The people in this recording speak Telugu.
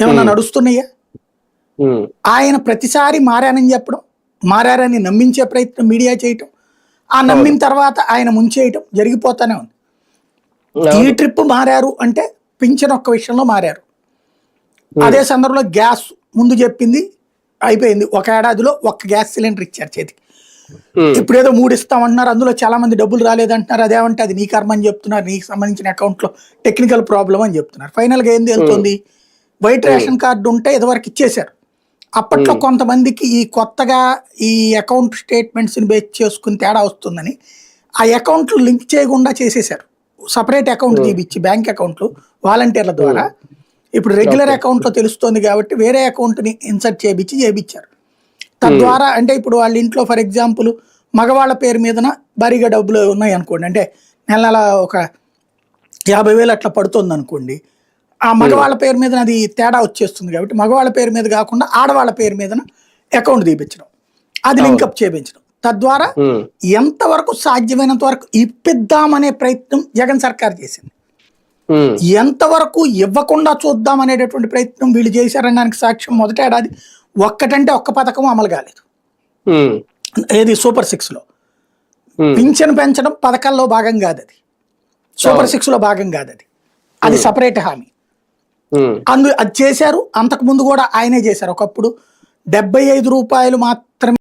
ఏమన్నా నడుస్తున్నాయా? ఆయన ప్రతిసారి మారానని చెప్పడం మారారని నమ్మించే ప్రయత్నం మీడియా చేయటం ఆ నమ్మిన తర్వాత ఆయన ముంచేయటం జరిగిపోతానే ఉంది. ఈ. ట్రిప్ మారారు అంటే పింఛన్ ఒక్క విషయంలో మారారు. అదే సందర్భంలో గ్యాస్ ముందు చెప్పింది అయిపోయింది. ఒక ఏడాదిలో ఒక్క గ్యాస్ సిలిండర్ ఇచ్చారు చేతికి. ఉమ్, ఇప్పుడు ఏదో మూడు ఇస్తామంటున్నారు అందులో చాలా మంది డబ్బులు రాలేదంటున్నారు. అదేమంటే అది నీ కర్మ అని చెప్తున్నారు నీకు సంబంధించిన అకౌంట్లో టెక్నికల్ ప్రాబ్లం అని చెప్తున్నారు. ఫైనల్గా ఏం తేలుతుంది వైట్ రేషన్ కార్డు ఉంటే ఇదివరకు ఇచ్చేశారు. అప్పట్లో కొంతమందికి ఈ కొత్తగా ఈ అకౌంట్ స్టేట్మెంట్స్ని బేస్ చేసుకుని తేడా వస్తుందని ఆ అకౌంట్లు లింక్ చేయకుండా చేసేశారు. సపరేట్ అకౌంట్ తీపిచ్చి బ్యాంక్ అకౌంట్లు వాలంటీర్ల ద్వారా. ఇప్పుడు రెగ్యులర్ అకౌంట్లో తెలుస్తోంది కాబట్టి వేరే అకౌంట్ని ఇన్సర్ట్ చేయించి చేయించారు తద్వారా అంటే ఇప్పుడు వాళ్ళ ఇంట్లో ఫర్ ఎగ్జాంపుల్ మగవాళ్ళ పేరు మీదన భారీగా డబ్బులు ఉన్నాయి అనుకోండి అంటే నెల నెల ఒక యాభై వేలు అట్లా పడుతుంది అనుకోండి ఆ మగవాళ్ళ పేరు మీద అది తేడా వచ్చేస్తుంది కాబట్టి మగవాళ్ళ పేరు మీద కాకుండా ఆడవాళ్ళ పేరు మీదన అకౌంట్ తీపించడం అది లింకప్ చేయించడం తద్వారా ఎంతవరకు సాధ్యమైనంత వరకు ఇప్పిద్దామనే ప్రయత్నం జగన్ సర్కార్ చేసింది. ఎంతవరకు ఇవ్వకుండా చూద్దాం అనేటటువంటి ప్రయత్నం వీళ్ళు చేశారనడానికి సాక్ష్యం మొదటి ఏడాది ఒక్కటంటే ఒక్క పథకం అమలు కాలేదు. ఏది సూపర్ సిక్స్లో. పింఛను పెంచడం పథకాల్లో భాగం కాదు అది సూపర్ సిక్స్లో భాగం కాదు అది అది సపరేట్ హామీ. అందు అది చేశారు. అంతకు ముందు కూడా ఆయనే చేశారు. ఒకప్పుడు డెబ్బై ఐదు రూపాయలు మాత్రమే